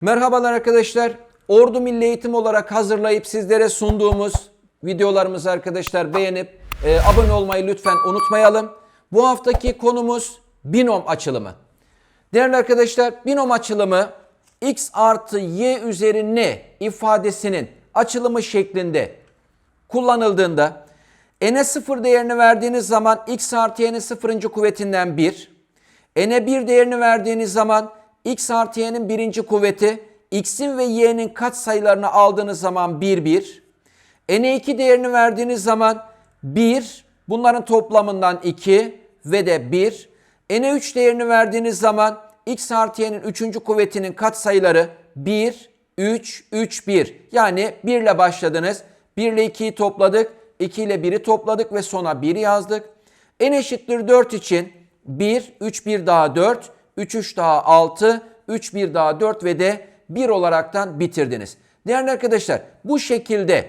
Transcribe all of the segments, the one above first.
Merhabalar arkadaşlar. Ordu Milli Eğitim olarak hazırlayıp sizlere sunduğumuz videolarımızı arkadaşlar beğenip e, abone olmayı lütfen unutmayalım. Bu haftaki konumuz binom açılımı. Değerli arkadaşlar binom açılımı x artı y üzeri n ifadesinin açılımı şeklinde kullanıldığında n'e sıfır değerini verdiğiniz zaman x artı y'nin sıfırıncı kuvvetinden 1, n'e 1 değerini verdiğiniz zaman x artı y'nin birinci kuvveti, x'in ve y'nin katsayılarını aldığınız zaman 1, 1, n'e 2 değerini verdiğiniz zaman 1, bunların toplamından 2 ve de 1, n'e 3 değerini verdiğiniz zaman x artı y'nin üçüncü kuvvetinin katsayıları 1, 3, 3, 1. Yani 1 ile başladınız. 1 ile 2'yi topladık. 2 ile 1'i topladık ve sona 1 yazdık. n eşittir 4 için 1, 3, 1 daha 4, 3, 3 daha 6, 3, 1 daha 4 ve de 1 olaraktan bitirdiniz. Değerli arkadaşlar bu şekilde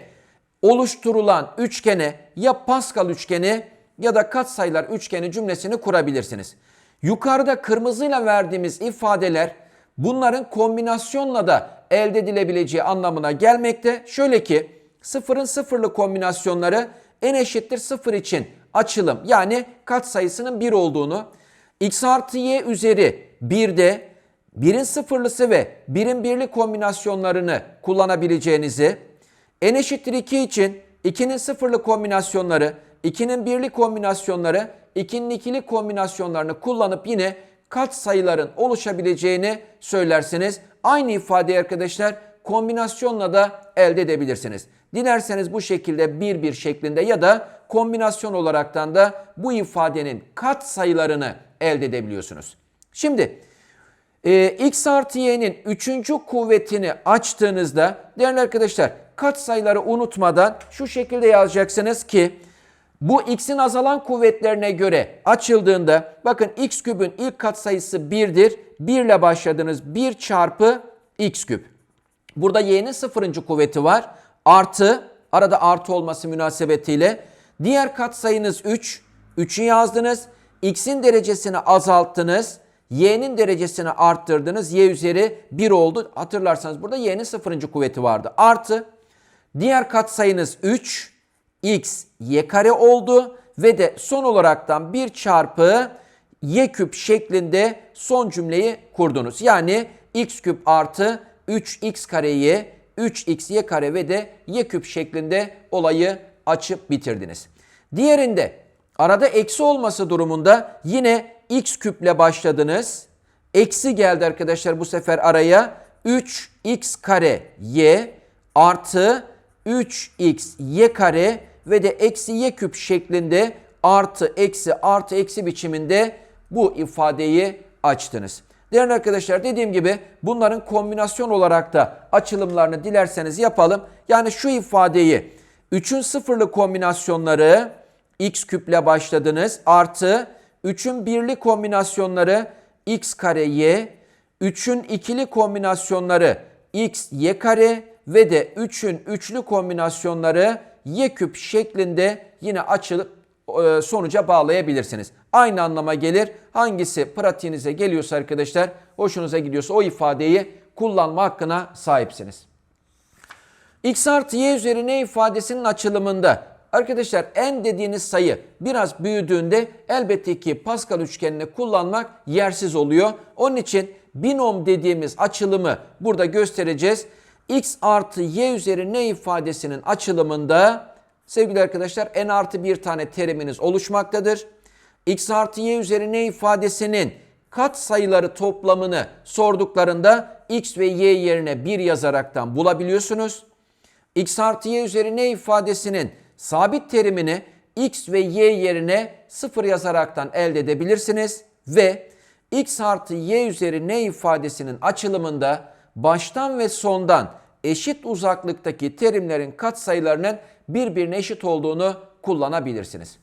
oluşturulan üçgene ya Pascal üçgeni ya da katsayılar üçgeni cümlesini kurabilirsiniz. Yukarıda kırmızıyla verdiğimiz ifadeler bunların kombinasyonla da elde edilebileceği anlamına gelmekte. Şöyle ki sıfırın sıfırlı kombinasyonları n eşittir sıfır için açılım yani katsayısının 1 olduğunu x artı y üzeri 1'de 1'in sıfırlısı ve 1'in birli kombinasyonlarını kullanabileceğinizi n eşittir 2 için 2'nin sıfırlı kombinasyonları, 2'nin birli kombinasyonları, 2'nin ikili kombinasyonlarını kullanıp yine kat sayıların oluşabileceğini söylersiniz. Aynı ifadeyi arkadaşlar kombinasyonla da elde edebilirsiniz. Dilerseniz bu şekilde bir bir şeklinde ya da kombinasyon olaraktan da bu ifadenin kat sayılarını elde edebiliyorsunuz. Şimdi e, x artı y'nin üçüncü kuvvetini açtığınızda değerli arkadaşlar kat sayıları unutmadan şu şekilde yazacaksınız ki bu x'in azalan kuvvetlerine göre açıldığında bakın x küpün ilk katsayısı 1'dir. 1 ile başladınız 1 çarpı x küp. Burada y'nin sıfırıncı kuvveti var. Artı arada artı olması münasebetiyle diğer katsayınız 3. 3'ü yazdınız. x'in derecesini azalttınız. y'nin derecesini arttırdınız. y üzeri 1 oldu. Hatırlarsanız burada y'nin sıfırıncı kuvveti vardı. Artı diğer katsayınız 3 x y kare oldu ve de son olaraktan 1 çarpı y küp şeklinde son cümleyi kurdunuz. Yani x küp artı 3x kareyi 3x y kare ve de y küp şeklinde olayı açıp bitirdiniz. Diğerinde arada eksi olması durumunda yine x küple başladınız. Eksi geldi arkadaşlar bu sefer araya 3x kare y artı 3x y kare ve de eksi y küp şeklinde artı eksi artı eksi biçiminde bu ifadeyi açtınız. Değerli arkadaşlar dediğim gibi bunların kombinasyon olarak da açılımlarını dilerseniz yapalım. Yani şu ifadeyi 3'ün sıfırlı kombinasyonları x küple başladınız artı 3'ün birli kombinasyonları x kare y, 3'ün ikili kombinasyonları x y kare ve de 3'ün üçlü kombinasyonları y küp şeklinde yine açılıp sonuca bağlayabilirsiniz. Aynı anlama gelir. Hangisi pratiğinize geliyorsa arkadaşlar, hoşunuza gidiyorsa o ifadeyi kullanma hakkına sahipsiniz. x artı y üzeri n ifadesinin açılımında arkadaşlar n dediğiniz sayı biraz büyüdüğünde elbette ki Pascal üçgenini kullanmak yersiz oluyor. Onun için binom dediğimiz açılımı burada göstereceğiz. x artı y üzeri n ifadesinin açılımında sevgili arkadaşlar n artı bir tane teriminiz oluşmaktadır. x artı y üzeri n ifadesinin kat sayıları toplamını sorduklarında x ve y yerine 1 yazaraktan bulabiliyorsunuz. x artı y üzeri n ifadesinin sabit terimini x ve y yerine 0 yazaraktan elde edebilirsiniz. Ve x artı y üzeri n ifadesinin açılımında baştan ve sondan eşit uzaklıktaki terimlerin katsayılarının birbirine eşit olduğunu kullanabilirsiniz.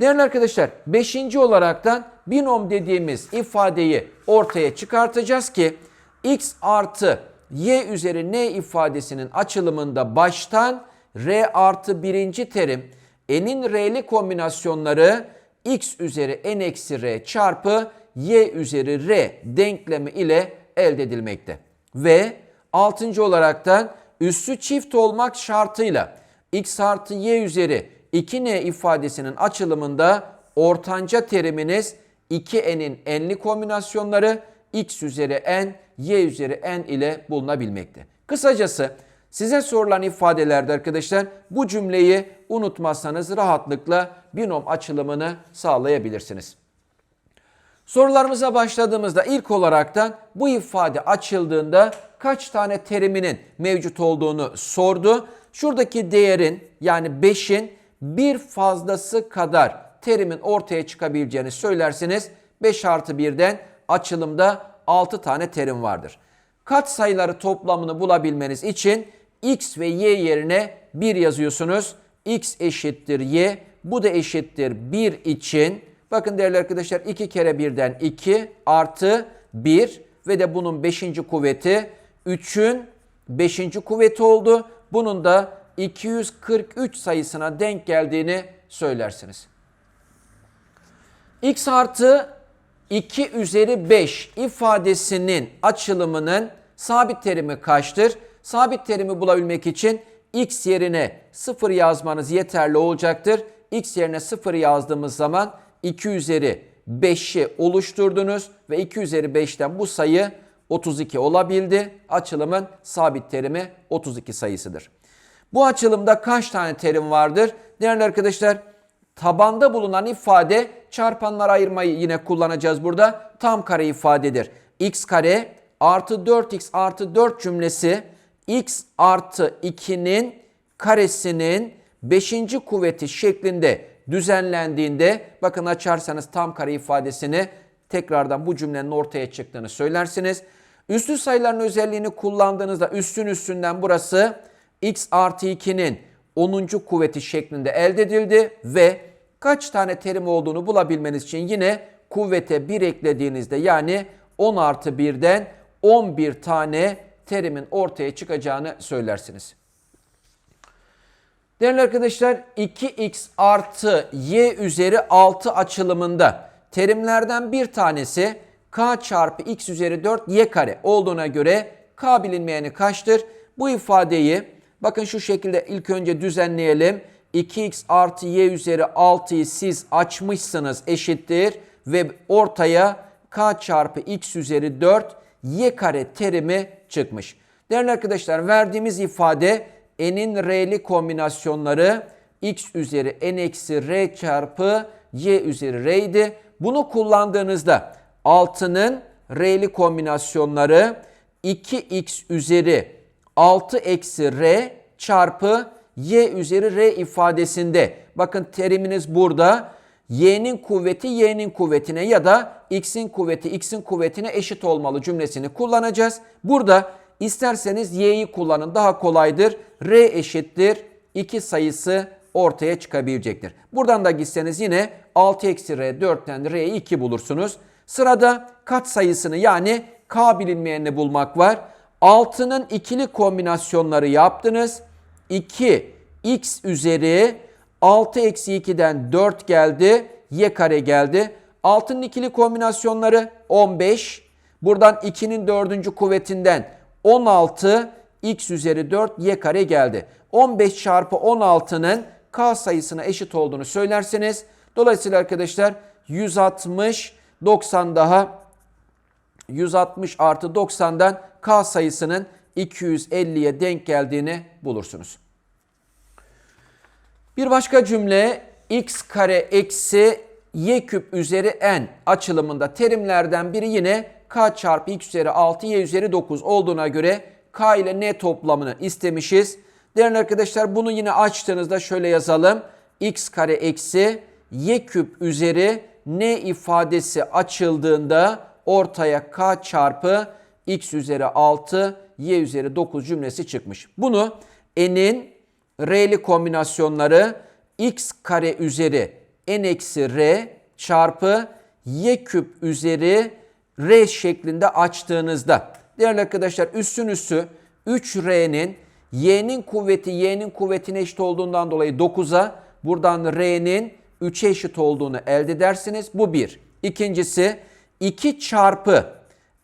Değerli arkadaşlar 5. olaraktan binom dediğimiz ifadeyi ortaya çıkartacağız ki x artı y üzeri n ifadesinin açılımında baştan r artı birinci terim n'in r'li kombinasyonları x üzeri n eksi r çarpı y üzeri r denklemi ile elde edilmekte. Ve altıncı olaraktan üssü çift olmak şartıyla x artı y üzeri 2n ifadesinin açılımında ortanca teriminiz 2n'in n'li kombinasyonları x üzeri n, y üzeri n ile bulunabilmekte. Kısacası size sorulan ifadelerde arkadaşlar bu cümleyi unutmazsanız rahatlıkla binom açılımını sağlayabilirsiniz. Sorularımıza başladığımızda ilk olaraktan bu ifade açıldığında kaç tane teriminin mevcut olduğunu sordu. Şuradaki değerin yani 5'in bir fazlası kadar terimin ortaya çıkabileceğini söylersiniz. 5 artı 1'den açılımda 6 tane terim vardır. Kat sayıları toplamını bulabilmeniz için x ve y yerine 1 yazıyorsunuz. x eşittir y. Bu da eşittir 1 için. Bakın değerli arkadaşlar 2 kere 1'den 2 artı 1 ve de bunun 5. kuvveti 3'ün 5. kuvveti oldu. Bunun da 243 sayısına denk geldiğini söylersiniz. x artı 2 üzeri 5 ifadesinin açılımının sabit terimi kaçtır? Sabit terimi bulabilmek için x yerine 0 yazmanız yeterli olacaktır. x yerine 0 yazdığımız zaman 2 üzeri 5'i oluşturdunuz ve 2 üzeri 5'ten bu sayı 32 olabildi. Açılımın sabit terimi 32 sayısıdır. Bu açılımda kaç tane terim vardır? Değerli arkadaşlar tabanda bulunan ifade çarpanlara ayırmayı yine kullanacağız burada. Tam kare ifadedir. x kare artı 4x artı 4 cümlesi x artı 2'nin karesinin 5. kuvveti şeklinde düzenlendiğinde bakın açarsanız tam kare ifadesini tekrardan bu cümlenin ortaya çıktığını söylersiniz. Üstü sayıların özelliğini kullandığınızda üstün üstünden burası x artı 2'nin 10. kuvveti şeklinde elde edildi ve kaç tane terim olduğunu bulabilmeniz için yine kuvvete 1 eklediğinizde yani 10 artı 1'den 11 tane terimin ortaya çıkacağını söylersiniz. Değerli arkadaşlar 2x artı y üzeri 6 açılımında terimlerden bir tanesi k çarpı x üzeri 4 y kare olduğuna göre k bilinmeyeni kaçtır? Bu ifadeyi bakın şu şekilde ilk önce düzenleyelim. 2x artı y üzeri 6'yı siz açmışsınız eşittir ve ortaya k çarpı x üzeri 4 y kare terimi çıkmış. Değerli arkadaşlar verdiğimiz ifade n'in r'li kombinasyonları x üzeri n eksi r çarpı y üzeri r idi. Bunu kullandığınızda 6'nın r'li kombinasyonları 2x üzeri 6 eksi r çarpı y üzeri r ifadesinde. Bakın teriminiz burada y'nin kuvveti y'nin kuvvetine ya da x'in kuvveti x'in kuvvetine eşit olmalı cümlesini kullanacağız. Burada isterseniz y'yi kullanın daha kolaydır. r eşittir 2 sayısı ortaya çıkabilecektir. Buradan da gitseniz yine 6 eksi r 4'ten r'yi 2 bulursunuz. Sırada kat sayısını yani k bilinmeyenini bulmak var. 6'nın ikili kombinasyonları yaptınız. 2 x üzeri 6 eksi 2'den 4 geldi. Y kare geldi. 6'nın ikili kombinasyonları 15. Buradan 2'nin 4. kuvvetinden 16 x üzeri 4 y kare geldi. 15 çarpı 16'nın k sayısına eşit olduğunu söylerseniz dolayısıyla arkadaşlar 160 90 daha 160 artı 90'dan k sayısının 250'ye denk geldiğini bulursunuz. Bir başka cümle x kare eksi y küp üzeri n açılımında terimlerden biri yine k çarpı x üzeri 6 y üzeri 9 olduğuna göre k ile n toplamını istemişiz. Değerli arkadaşlar bunu yine açtığınızda şöyle yazalım. x kare eksi y küp üzeri n ifadesi açıldığında ortaya k çarpı x üzeri 6 y üzeri 9 cümlesi çıkmış. Bunu n'in r'li kombinasyonları x kare üzeri n eksi r çarpı y küp üzeri r şeklinde açtığınızda değerli arkadaşlar üstün üssü 3r'nin y'nin kuvveti y'nin kuvvetine eşit olduğundan dolayı 9'a buradan r'nin 3'e eşit olduğunu elde edersiniz. Bu bir. İkincisi 2 çarpı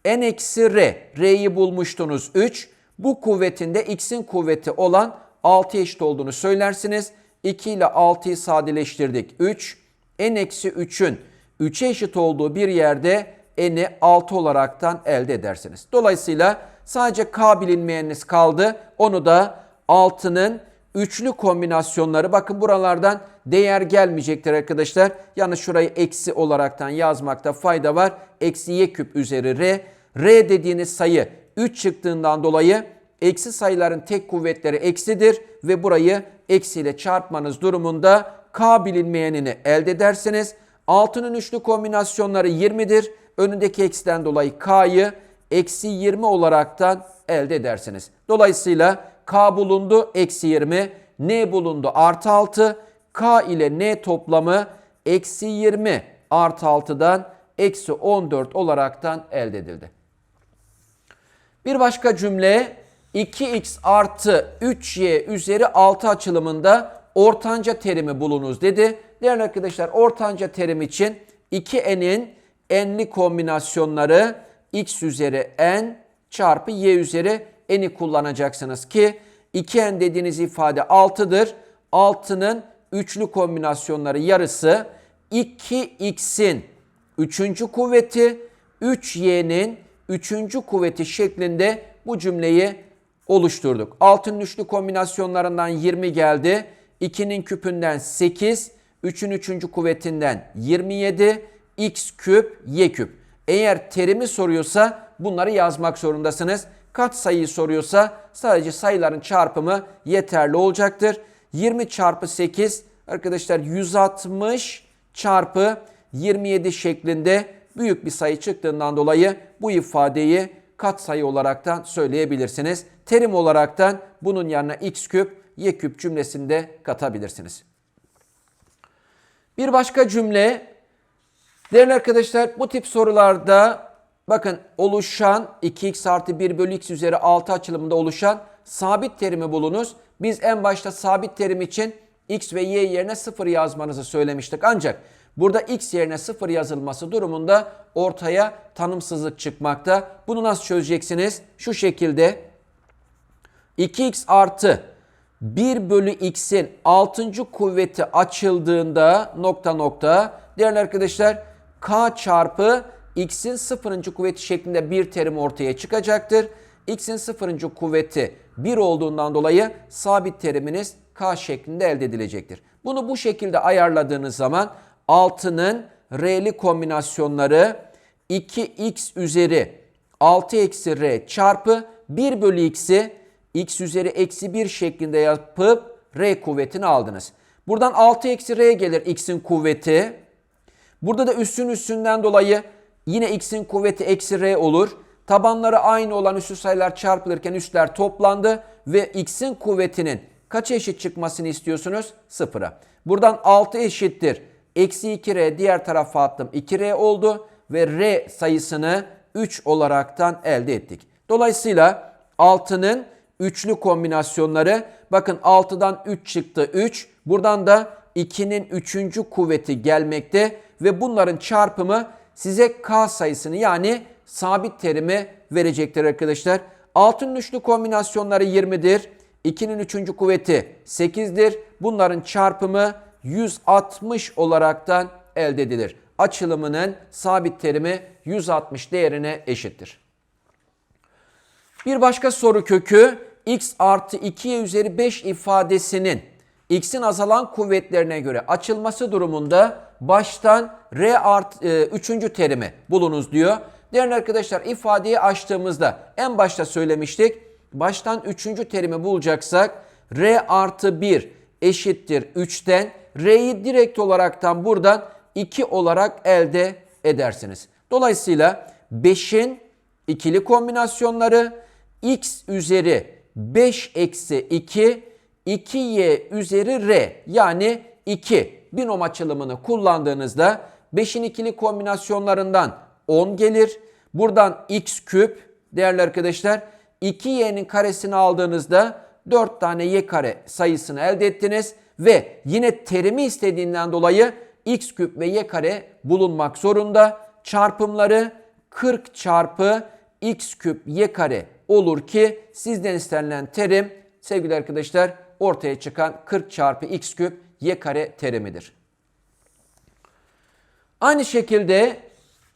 n eksi r. R'yi bulmuştunuz 3. Bu kuvvetinde x'in kuvveti olan 6 eşit olduğunu söylersiniz. 2 ile 6'yı sadeleştirdik. 3. n eksi 3'ün 3'e eşit olduğu bir yerde n'i 6 olaraktan elde edersiniz. Dolayısıyla sadece k bilinmeyeniniz kaldı. Onu da 6'nın üçlü kombinasyonları bakın buralardan değer gelmeyecektir arkadaşlar. Yani şurayı eksi olaraktan yazmakta fayda var. Eksi y küp üzeri r. r dediğiniz sayı 3 çıktığından dolayı eksi sayıların tek kuvvetleri eksidir ve burayı eksiyle çarpmanız durumunda k bilinmeyenini elde edersiniz. 6'nın üçlü kombinasyonları 20'dir. Önündeki eksiden dolayı k'yı eksi 20 olaraktan elde edersiniz. Dolayısıyla k bulundu eksi 20, n bulundu artı 6, k ile n toplamı eksi 20 artı 6'dan eksi 14 olaraktan elde edildi. Bir başka cümle 2x artı 3y üzeri 6 açılımında ortanca terimi bulunuz dedi. Değerli arkadaşlar ortanca terim için 2n'in n'li kombinasyonları x üzeri n çarpı y üzeri n'i kullanacaksınız ki 2n dediğiniz ifade 6'dır. 6'nın üçlü kombinasyonları yarısı 2x'in 3. kuvveti 3y'nin 3. kuvveti şeklinde bu cümleyi oluşturduk. 6'nın üçlü kombinasyonlarından 20 geldi. 2'nin küpünden 8, 3'ün 3. kuvvetinden 27, x küp, y küp. Eğer terimi soruyorsa bunları yazmak zorundasınız. Kaç sayıyı soruyorsa sadece sayıların çarpımı yeterli olacaktır. 20 çarpı 8 arkadaşlar 160 çarpı 27 şeklinde büyük bir sayı çıktığından dolayı bu ifadeyi katsayı olaraktan söyleyebilirsiniz. Terim olaraktan bunun yanına x küp, y küp cümlesinde katabilirsiniz. Bir başka cümle, değerli arkadaşlar bu tip sorularda bakın oluşan 2x artı 1 bölü x üzeri 6 açılımında oluşan sabit terimi bulunuz. Biz en başta sabit terim için x ve y yerine 0 yazmanızı söylemiştik. Ancak burada x yerine 0 yazılması durumunda ortaya tanımsızlık çıkmakta. Bunu nasıl çözeceksiniz? Şu şekilde 2x artı 1 bölü x'in 6. kuvveti açıldığında nokta nokta değerli arkadaşlar k çarpı x'in 0. kuvveti şeklinde bir terim ortaya çıkacaktır. x'in 0. kuvveti 1 olduğundan dolayı sabit teriminiz k şeklinde elde edilecektir. Bunu bu şekilde ayarladığınız zaman 6'nın r'li kombinasyonları 2x üzeri 6 eksi r çarpı 1 bölü x'i x üzeri eksi 1 şeklinde yapıp r kuvvetini aldınız. Buradan 6 eksi r gelir x'in kuvveti. Burada da üssün üssünden dolayı yine x'in kuvveti eksi r olur. Tabanları aynı olan üssü sayılar çarpılırken üstler toplandı ve x'in kuvvetinin kaç eşit çıkmasını istiyorsunuz? Sıfıra. Buradan 6 eşittir. Eksi 2r diğer tarafa attım 2r oldu ve r sayısını 3 olaraktan elde ettik. Dolayısıyla 6'nın üçlü kombinasyonları bakın 6'dan 3 çıktı 3. Buradan da 2'nin 3. kuvveti gelmekte ve bunların çarpımı size k sayısını yani sabit terimi verecektir arkadaşlar. 6'nın üçlü kombinasyonları 20'dir. 2'nin 3. kuvveti 8'dir. Bunların çarpımı 160 olaraktan elde edilir. Açılımının sabit terimi 160 değerine eşittir. Bir başka soru kökü x artı 2y üzeri 5 ifadesinin x'in azalan kuvvetlerine göre açılması durumunda baştan r art e, 3. terimi bulunuz diyor. Değerli arkadaşlar ifadeyi açtığımızda en başta söylemiştik. Baştan 3. terimi bulacaksak r artı 1 eşittir 3'ten r'yi direkt olaraktan buradan 2 olarak elde edersiniz. Dolayısıyla 5'in ikili kombinasyonları x üzeri 5 eksi 2 2y üzeri r yani 2 binom açılımını kullandığınızda 5'in ikili kombinasyonlarından 10 gelir. Buradan x küp değerli arkadaşlar 2y'nin karesini aldığınızda 4 tane y kare sayısını elde ettiniz ve yine terimi istediğinden dolayı x küp ve y kare bulunmak zorunda. Çarpımları 40 çarpı x küp y kare olur ki sizden istenilen terim sevgili arkadaşlar ortaya çıkan 40 çarpı x küp y kare terimidir. Aynı şekilde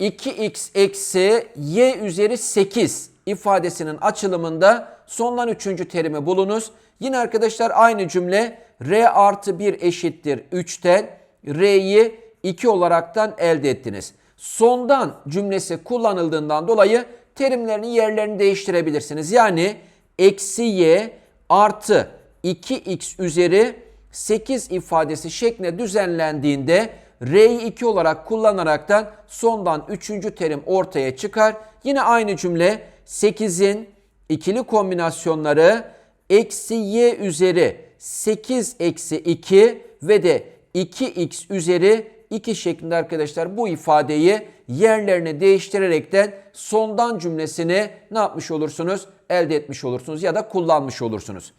2x eksi y üzeri 8 ifadesinin açılımında sondan üçüncü terimi bulunuz. Yine arkadaşlar aynı cümle r artı 1 eşittir 3'ten r'yi 2 olaraktan elde ettiniz. Sondan cümlesi kullanıldığından dolayı terimlerini yerlerini değiştirebilirsiniz. Yani eksi y artı 2x üzeri 8 ifadesi şeklinde düzenlendiğinde R'yi 2 olarak kullanaraktan sondan 3. terim ortaya çıkar. Yine aynı cümle 8'in ikili kombinasyonları eksi y üzeri 8 eksi 2 ve de 2x üzeri 2 şeklinde arkadaşlar bu ifadeyi yerlerini değiştirerekten sondan cümlesini ne yapmış olursunuz? Elde etmiş olursunuz ya da kullanmış olursunuz.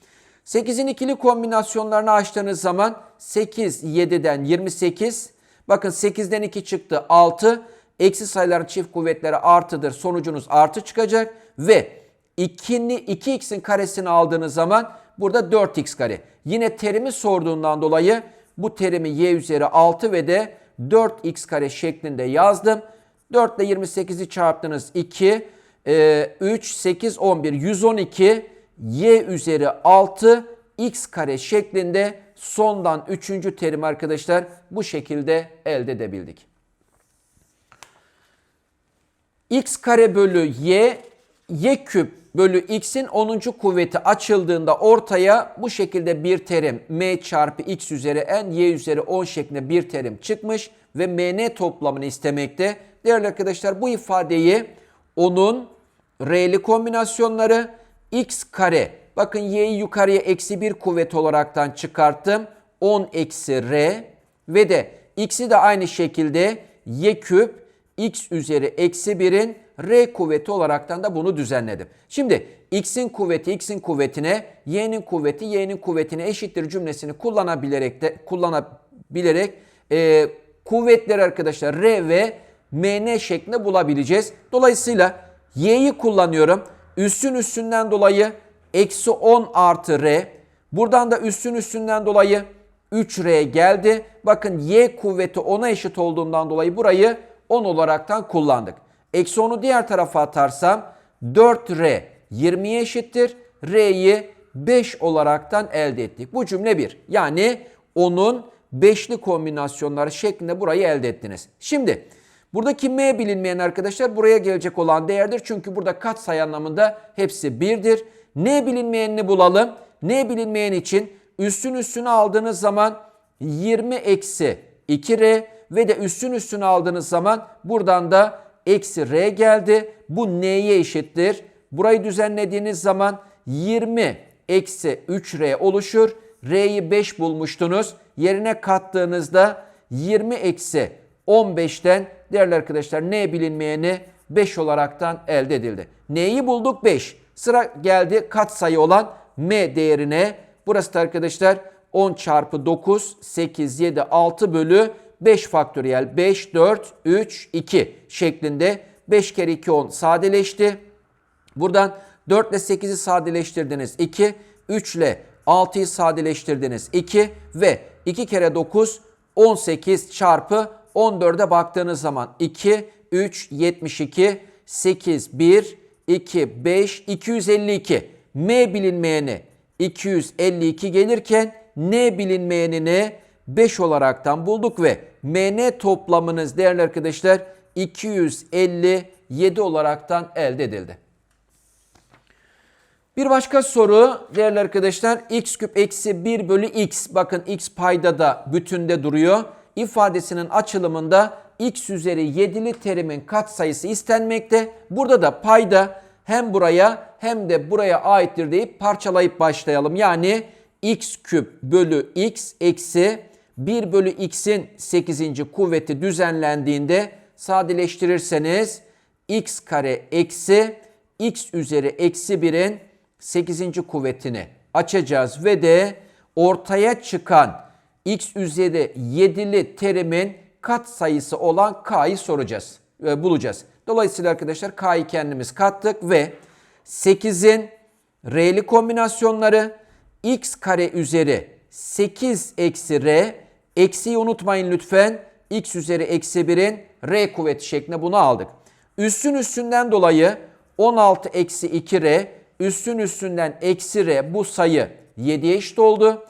8'in ikili kombinasyonlarını açtığınız zaman 8 7'den 28 bakın 8'den 2 çıktı 6 eksi sayıların çift kuvvetleri artıdır sonucunuz artı çıkacak. Ve 2'ni 2x'in karesini aldığınız zaman burada 4x kare. Yine terimi sorduğundan dolayı bu terimi y üzeri 6 ve de 4x kare şeklinde yazdım. 4 ile 28'i çarptınız 2, 3, 8, 11, 112 y üzeri 6 x kare şeklinde sondan 3. terim arkadaşlar bu şekilde elde edebildik. x kare bölü y, y küp bölü x'in 10. kuvveti açıldığında ortaya bu şekilde bir terim m çarpı x üzeri n y üzeri 10 şeklinde bir terim çıkmış ve mn toplamını istemekte. Değerli arkadaşlar bu ifadeyi onun r'li kombinasyonları x kare bakın y'yi yukarıya eksi 1 kuvvet olaraktan çıkarttım. 10 eksi r ve de x'i de aynı şekilde y küp x üzeri eksi 1'in r kuvveti olaraktan da bunu düzenledim. Şimdi x'in kuvveti x'in kuvvetine y'nin kuvveti y'nin kuvvetine eşittir cümlesini kullanabilerek de kullanabilerek e, kuvvetleri arkadaşlar r ve mn şeklinde bulabileceğiz. Dolayısıyla y'yi kullanıyorum. Üssün üstünden dolayı eksi 10 artı r. Buradan da üssün üstünden dolayı 3r geldi. Bakın y kuvveti 10'a eşit olduğundan dolayı burayı 10 olaraktan kullandık. Eksi 10'u diğer tarafa atarsam 4r 20'ye eşittir. R'yi 5 olaraktan elde ettik. Bu cümle 1. Yani onun beşli kombinasyonları şeklinde burayı elde ettiniz. Şimdi buradaki m bilinmeyen arkadaşlar buraya gelecek olan değerdir. Çünkü burada katsayı anlamında hepsi 1'dir. N bilinmeyenini bulalım. N bilinmeyen için üstün üstüne aldığınız zaman 20 eksi 2r ve de üstün üstüne aldığınız zaman buradan da eksi r geldi. Bu n'ye eşittir. Burayı düzenlediğiniz zaman 20 eksi 3r oluşur. R'yi 5 bulmuştunuz. Yerine kattığınızda 20 eksi 15'ten değerli arkadaşlar n bilinmeyeni 5 olaraktan elde edildi. N'yi bulduk 5. Sıra geldi katsayı olan m değerine. Burası da arkadaşlar 10 çarpı 9, 8, 7, 6 bölü 5 faktöriyel 5, 4, 3, 2 şeklinde 5 kere 2 10 sadeleşti. Buradan 4 ile 8'i sadeleştirdiniz 2, 3 ile 6'yı sadeleştirdiniz 2 ve 2 kere 9 18 çarpı 14'e baktığınız zaman 2, 3, 72, 8, 1, 2, 5, 252. M bilinmeyeni 252 gelirken N bilinmeyenini 5 olaraktan bulduk ve MN toplamınız değerli arkadaşlar 257 olaraktan elde edildi. Bir başka soru değerli arkadaşlar x küp eksi 1 bölü x bakın x payda da bütünde duruyor. İfadesinin açılımında x üzeri 7'li terimin katsayısı istenmekte. Burada da payda hem buraya hem de buraya aittir deyip parçalayıp başlayalım. Yani x küp bölü x eksi 1 bölü x'in 8. kuvveti düzenlendiğinde sadeleştirirseniz x kare eksi x üzeri eksi 1'in 8. kuvvetini açacağız ve de ortaya çıkan x üzeri 7'li terimin kat sayısı olan k'yı soracağız, e, bulacağız. Dolayısıyla arkadaşlar k'yı kendimiz kattık ve 8'in r'li kombinasyonları x kare üzeri 8 eksi r eksiyi unutmayın lütfen x üzeri eksi 1'in r kuvveti şeklinde bunu aldık. Üstün üstünden dolayı 16 eksi 2r üstün üstünden eksi r bu sayı 7'ye eşit oldu.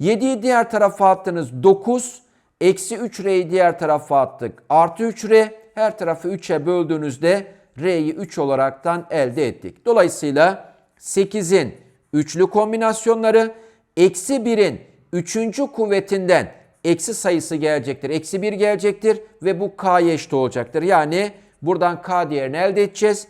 7'yi diğer tarafa attınız 9. Eksi 3r'yi diğer tarafa attık. Artı 3r her tarafı 3'e böldüğünüzde r'yi 3 olaraktan elde ettik. Dolayısıyla 8'in üçlü kombinasyonları eksi 1'in 3. kuvvetinden eksi sayısı gelecektir. Eksi 1 gelecektir ve bu k'ya eşit olacaktır. Yani buradan k değerini elde edeceğiz.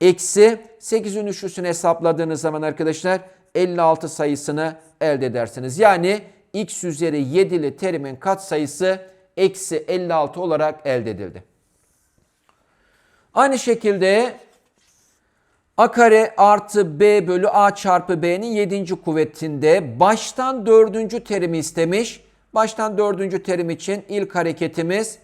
Eksi 8'in üçlüsünü hesapladığınız zaman arkadaşlar 56 sayısını elde edersiniz. Yani x üzeri 7'li terimin katsayısı eksi 56 olarak elde edildi. Aynı şekilde a kare artı b bölü a çarpı b'nin 7. kuvvetinde baştan 4. terimi istemiş. Baştan 4. terim için ilk hareketimiz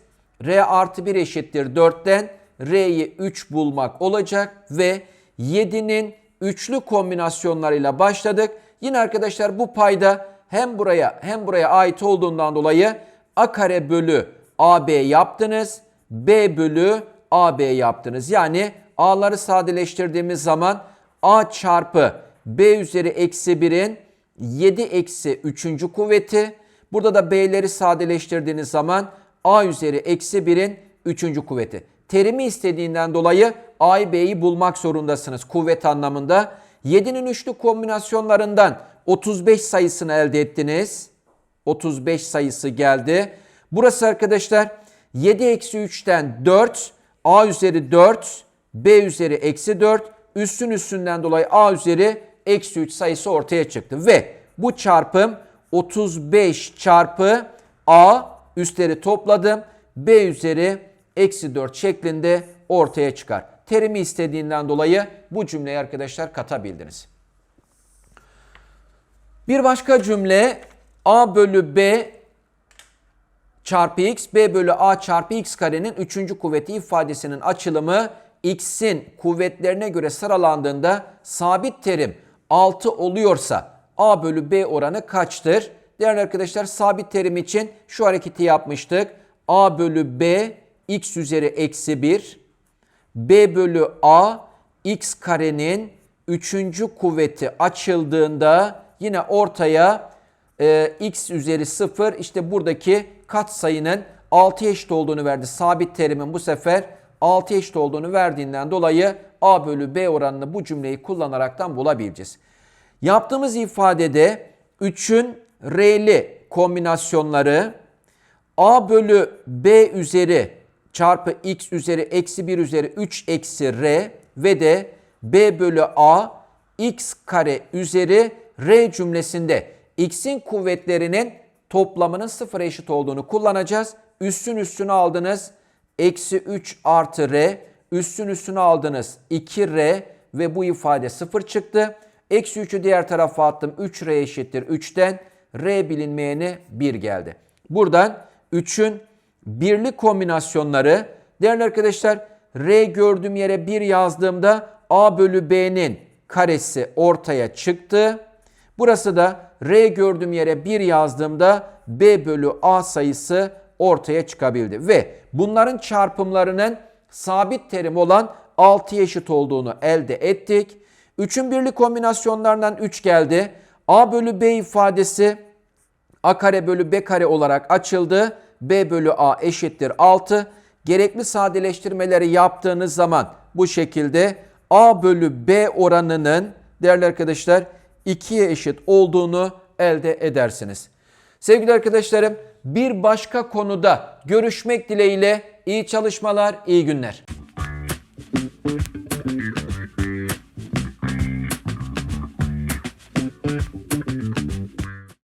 r artı 1 eşittir 4'ten r'yi 3 bulmak olacak ve 7'nin üçlü kombinasyonlarıyla başladık. Yine arkadaşlar bu payda hem buraya hem buraya ait olduğundan dolayı a kare bölü ab yaptınız. b bölü ab yaptınız. Yani a'ları sadeleştirdiğimiz zaman a çarpı b üzeri eksi 1'in 7 eksi 3. kuvveti. Burada da b'leri sadeleştirdiğiniz zaman a üzeri eksi 1'in 3. kuvveti. Terimi istediğinden dolayı a'yı b'yi bulmak zorundasınız kuvvet anlamında. 7'nin üçlü kombinasyonlarından 35 sayısını elde ettiniz. 35 sayısı geldi. Burası arkadaşlar 7 eksi 3'ten 4, a üzeri 4, b üzeri eksi 4, üstün üstünden dolayı a üzeri eksi 3 sayısı ortaya çıktı. Ve bu çarpım 35 çarpı a üstleri topladım. b üzeri eksi 4 şeklinde ortaya çıkar. Terimi istediğinden dolayı bu cümleyi arkadaşlar katabildiniz. Bir başka cümle a bölü b çarpı x, b bölü a çarpı x karenin 3. kuvveti ifadesinin açılımı x'in kuvvetlerine göre sıralandığında sabit terim 6 oluyorsa a bölü b oranı kaçtır? Değerli arkadaşlar sabit terim için şu hareketi yapmıştık. a bölü b x üzeri eksi 1 b bölü a x karenin 3. kuvveti açıldığında yine ortaya e, x üzeri 0 işte buradaki kat sayının 6 eşit olduğunu verdi. Sabit terimin bu sefer 6 eşit olduğunu verdiğinden dolayı a bölü b oranını bu cümleyi kullanaraktan bulabileceğiz. Yaptığımız ifadede 3'ün r'li kombinasyonları a bölü b üzeri çarpı x üzeri eksi 1 üzeri 3 eksi r ve de b bölü a x kare üzeri r cümlesinde x'in kuvvetlerinin toplamının sıfıra eşit olduğunu kullanacağız. Üstün üstünü aldınız. Eksi 3 artı r. Üstün üstünü aldınız. 2r ve bu ifade sıfır çıktı. Eksi 3'ü diğer tarafa attım. 3r eşittir 3'ten. r bilinmeyeni 1 geldi. Buradan 3'ün birli kombinasyonları değerli arkadaşlar r gördüğüm yere 1 yazdığımda a bölü b'nin karesi ortaya çıktı. Burası da r gördüğüm yere 1 yazdığımda b bölü a sayısı ortaya çıkabildi. Ve bunların çarpımlarının sabit terim olan 6 eşit olduğunu elde ettik. 3'ün birli kombinasyonlarından 3 geldi. a bölü b ifadesi a kare bölü b kare olarak açıldı. B bölü a eşittir 6. Gerekli sadeleştirmeleri yaptığınız zaman bu şekilde a bölü b oranının değerli arkadaşlar 2'ye eşit olduğunu elde edersiniz. Sevgili arkadaşlarım bir başka konuda görüşmek dileğiyle iyi çalışmalar, iyi günler.